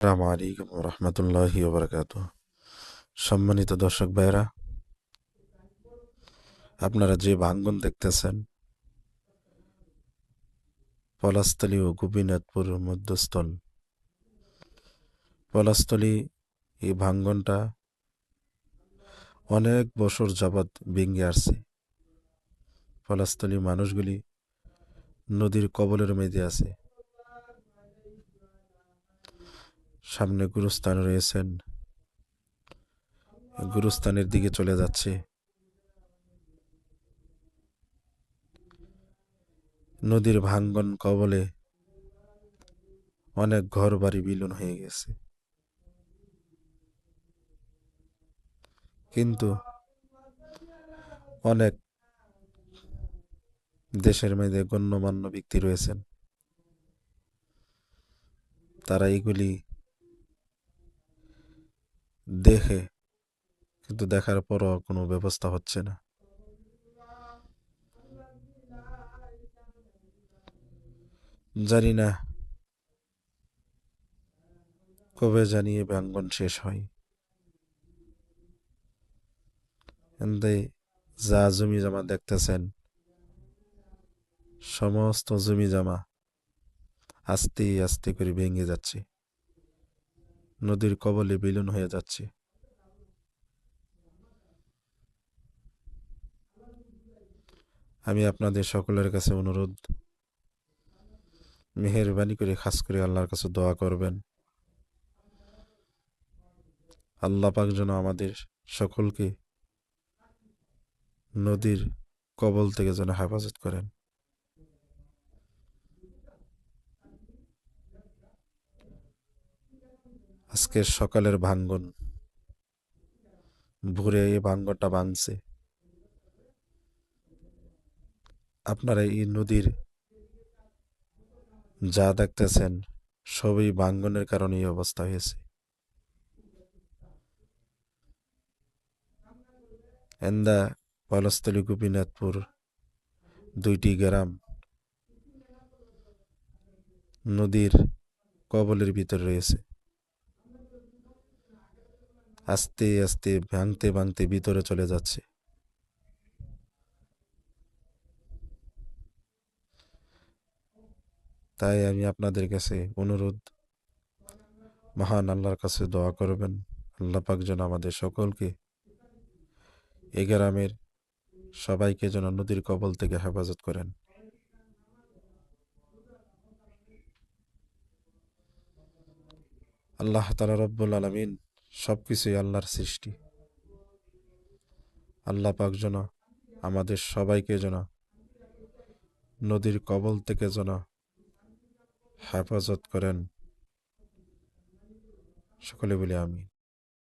আসসালামু আলাইকুম রহমতুল্লাহি ওবরাকাত সম্মানিত দর্শক ভাইরা আপনারা যে ভাঙ্গন দেখতেছেন, পলাস্থলী ও গোপীনাথপুর মধ্যস্থল, পলাস্থলী এই ভাঙ্গনটা অনেক বছর যাবৎ ভেঙে আসছে। পলাস্থলী মানুষগুলি নদীর কবলের মেঝে আছে। সামনে গুরুস্থান রয়েছেন। গুরুস্থানের দিকে চলে যাচ্ছে। নদীর ভাঙ্গন কবলে অনেক ঘর বাড়ি বিলীন হয়ে গেছে। কিন্তু অনেক দেশের মেয়েদের গণ্যমান্য ব্যক্তি রয়েছেন। তারা এগুলি দেখে, কিন্তু দেখার পরও কোনো ব্যবস্থা হচ্ছে না। জানি না কবে জানিয়ে ভাঙ্গন শেষ হয়। যা জমি জমা দেখতেছেন, সমস্ত জমি জমা আস্তে আস্তে করে ভেঙে যাচ্ছে। নদীর কবলে বিলীন হয়ে যাচ্ছে। আমি আপনাদের সকলের কাছে অনুরোধ, মেহরবানি করে খাস করে আল্লাহর কাছে দোয়া করবেন। আল্লাহ পাক যেন আমাদের সকলকে নদীর কবল থেকে যেন হেফাজত করেন। আজকের সকালের ভাঙ্গন। ভোরে এই ভাঙ্গনটা ভাঙছে। আপনারা এই নদীর যা দেখতেছেন, সবই ভাঙ্গনের কারণে এই অবস্থা হয়েছে। এন্দা পলস্থলী গোপীনাথপুর, দুইটি গ্রাম। নদীর কবলের ভিতর রয়েছে। আস্তে আস্তে ভাঙতে ভাঙতে ভিতরে চলে যাচ্ছে। তাই আমি আপনাদের কাছে অনুরোধ, মহান আল্লাহর কাছে দোয়া করবেন। আল্লাহ পাক যেন আমাদের সকলকে এ গ্রামের সবাইকে যেন নদীর কবল থেকে হেফাজত করেন। আল্লাহ তালা রব্বুল আলমিন সব কিছুই আল্লাহর সৃষ্টি। আল্লাহ পাক যেন আমাদের সবাইকে যেন নদীর কবল থেকে যেন হেফাজত করেন। সকলে বলি আমি